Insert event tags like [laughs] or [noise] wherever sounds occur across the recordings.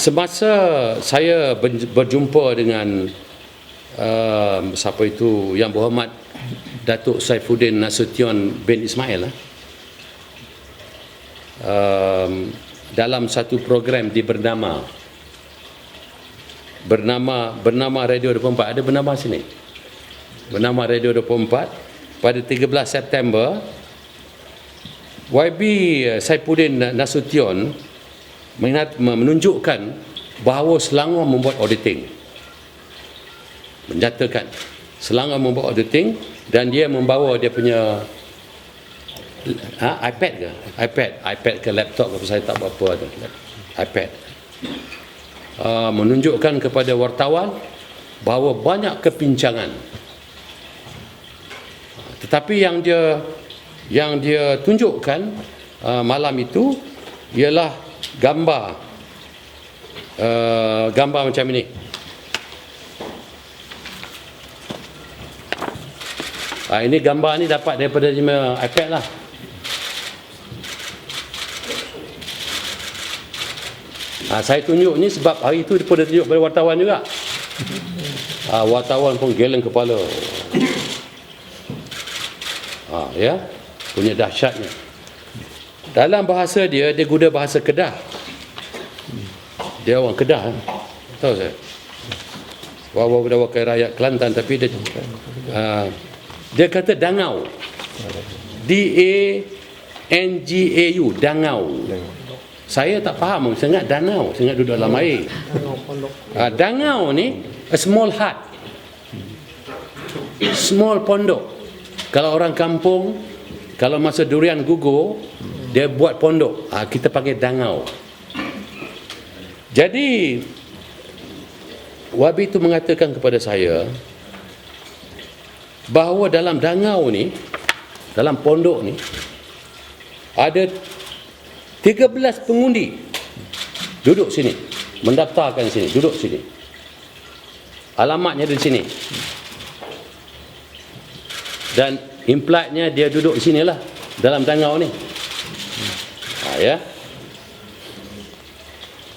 semasa saya ber- berjumpa dengan uh, siapa itu yang berhormat Datuk Saifuddin Nasution bin Ismail um, dalam satu program di bernama. Bernama bernama Radio 24 ada bernama sini? Bernama Radio 24 pada 13 September YB Saifuddin Nasution menunjukkan bahawa Selangor membuat auditing. Menyatakan Selangor membuat auditing dan dia membawa dia punya ha, iPad ke? iPad. iPad ke laptop ke saya tak berapa ada. iPad. Uh, menunjukkan kepada wartawan bahawa banyak kepincangan. Tetapi yang dia yang dia tunjukkan uh, malam itu ialah gambar uh, gambar macam ini uh, ini gambar ni dapat daripada iPad lah Ha, saya tunjuk ni sebab hari itu dia pun tunjuk pada wartawan juga. Ha, wartawan pun geleng kepala. Ha, ya, punya dahsyatnya. Dalam bahasa dia, dia guna bahasa Kedah. Dia orang Kedah. eh. Tahu saya? Wawa dah wakil rakyat Kelantan tapi dia ha, dia kata dangau. D A N G A U dangau. Saya tak faham, saya ingat danau, saya duduk dalam air. Ha, dangau ni a small hut. Small pondok. Kalau orang kampung kalau masa durian gugur, dia buat pondok. Ha, kita panggil dangau. Jadi Wabi itu mengatakan kepada saya bahawa dalam dangau ni, dalam pondok ni ada 13 pengundi duduk sini, mendaftarkan sini, duduk sini. Alamatnya di sini. Dan impliednya dia duduk di sinilah dalam dangau ni. Ha, ya.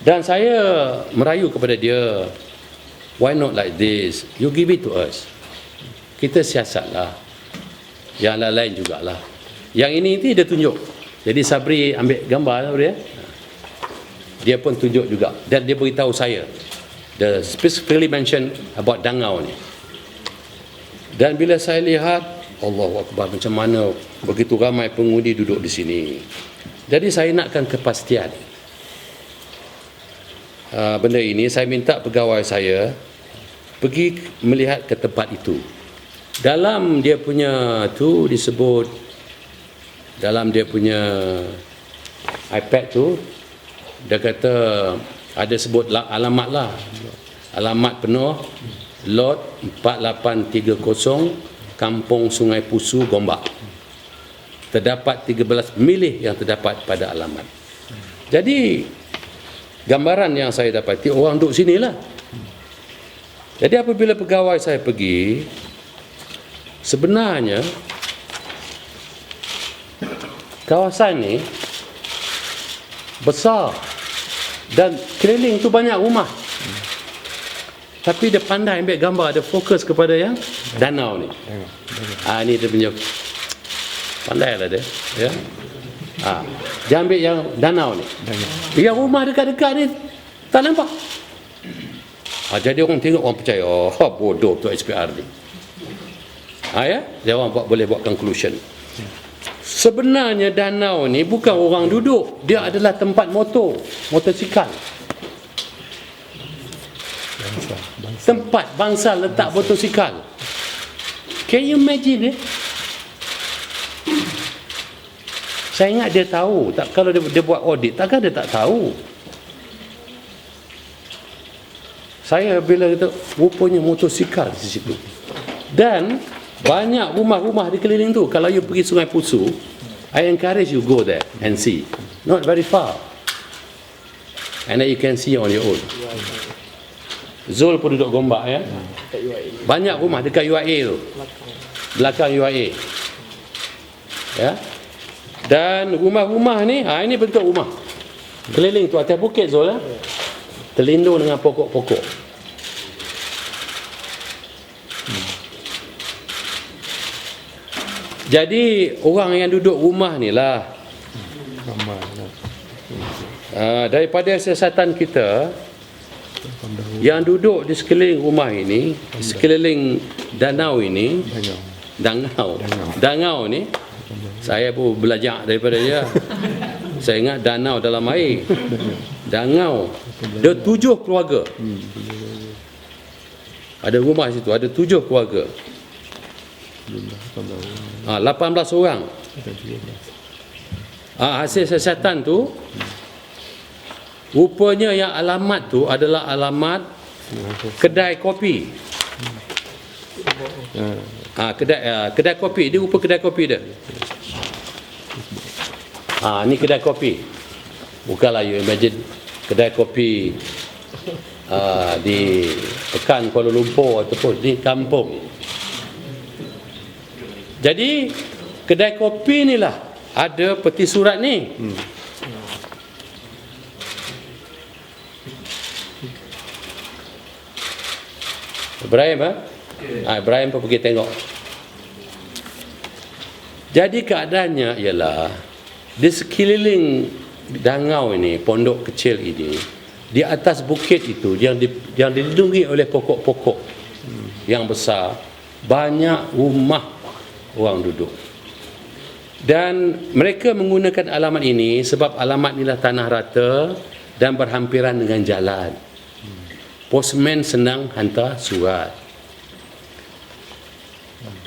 Dan saya merayu kepada dia, why not like this? You give it to us. Kita siasatlah. Yang lain-lain jugalah. Yang ini nanti dia tunjuk. Jadi Sabri ambil gambar lah dia. Dia pun tunjuk juga. Dan dia beritahu saya. The specifically mention about Dangau ni. Dan bila saya lihat, Allahu Akbar macam mana begitu ramai pengundi duduk di sini. Jadi saya nakkan kepastian. Uh, benda ini saya minta pegawai saya pergi melihat ke tempat itu. Dalam dia punya tu disebut dalam dia punya iPad tu dia kata ada sebut la- alamat lah alamat penuh lot 4830 Kampung Sungai Pusu Gombak terdapat 13 milih yang terdapat pada alamat. Jadi gambaran yang saya dapati orang duduk sini lah jadi apabila pegawai saya pergi sebenarnya kawasan ni besar dan keliling tu banyak rumah. Tapi dia pandai ambil gambar dia fokus kepada yang danau ni. Ah ni dia punya pandai lah dia ya. Ah dia ambil yang danau ni. Yang rumah dekat-dekat ni tak nampak. Ah, jadi orang tengok orang percaya oh bodoh tu SPR ni. Ah ya? Dia orang buat, boleh buat conclusion. Sebenarnya danau ni bukan orang duduk, dia adalah tempat motor, motosikal. Tempat bangsa letak motosikal. Can you imagine eh? Saya ingat dia tahu, tak kalau dia, dia buat audit, takkan dia tak tahu. Saya bila kata rupanya motosikal di situ. Dan banyak rumah-rumah di keliling tu. Kalau you pergi Sungai Pusu, I encourage you go there and see. Not very far. And then you can see on your own. Zul pun duduk gombak ya. Banyak rumah dekat UIA tu. Belakang UIA. Ya. Dan rumah-rumah ni, ha ini bentuk rumah. Keliling tu atas bukit Zul ya. terlindung dengan pokok-pokok. Jadi orang yang duduk rumah ni lah uh, daripada siasatan kita yang duduk di sekeliling rumah ini, sekeliling danau ini, Banyak. dangau, dangau ni, saya pun belajar daripada dia. [laughs] saya ingat danau dalam air. Dangau. Ada tujuh keluarga. Ada rumah situ, ada tujuh keluarga. Ah, 18 orang. Ah, hasil siasatan tu rupanya yang alamat tu adalah alamat kedai kopi. Ah, kedai ah, kedai kopi, dia rupa kedai kopi dia. Ah, ni kedai kopi. Bukanlah you imagine kedai kopi ah, di Pekan Kuala Lumpur ataupun di kampung. Jadi kedai kopi ni lah ada peti surat ni. Hmm. Ibrahim ha? Ha? Ibrahim pun pergi tengok. Jadi keadaannya ialah di sekeliling dangau ini, pondok kecil ini, di atas bukit itu yang di, yang dilindungi oleh pokok-pokok yang besar, banyak rumah orang duduk. Dan mereka menggunakan alamat ini sebab alamat inilah tanah rata dan berhampiran dengan jalan. Postman senang hantar surat.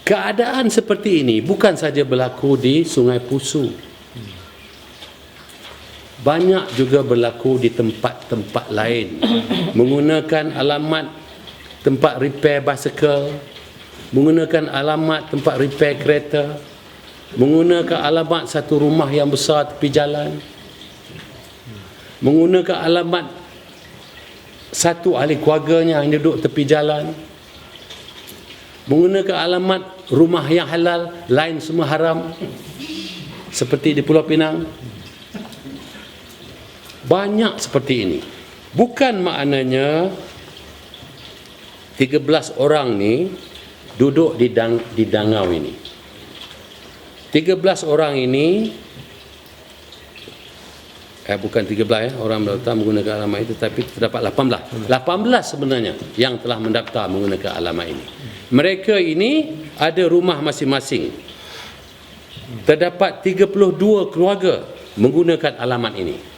Keadaan seperti ini bukan saja berlaku di Sungai Pusu. Banyak juga berlaku di tempat-tempat lain. Menggunakan alamat tempat repair basikal, menggunakan alamat tempat repair kereta, menggunakan alamat satu rumah yang besar tepi jalan, menggunakan alamat satu ahli keluarganya yang duduk tepi jalan, menggunakan alamat rumah yang halal, lain semua haram, seperti di Pulau Pinang. Banyak seperti ini. Bukan maknanya 13 orang ni duduk di, dang, di dangau ini. 13 orang ini eh bukan 13 ya, orang mendaftar menggunakan alamat itu tapi terdapat 18. 18 sebenarnya yang telah mendaftar menggunakan alamat ini. Mereka ini ada rumah masing-masing. Terdapat 32 keluarga menggunakan alamat ini.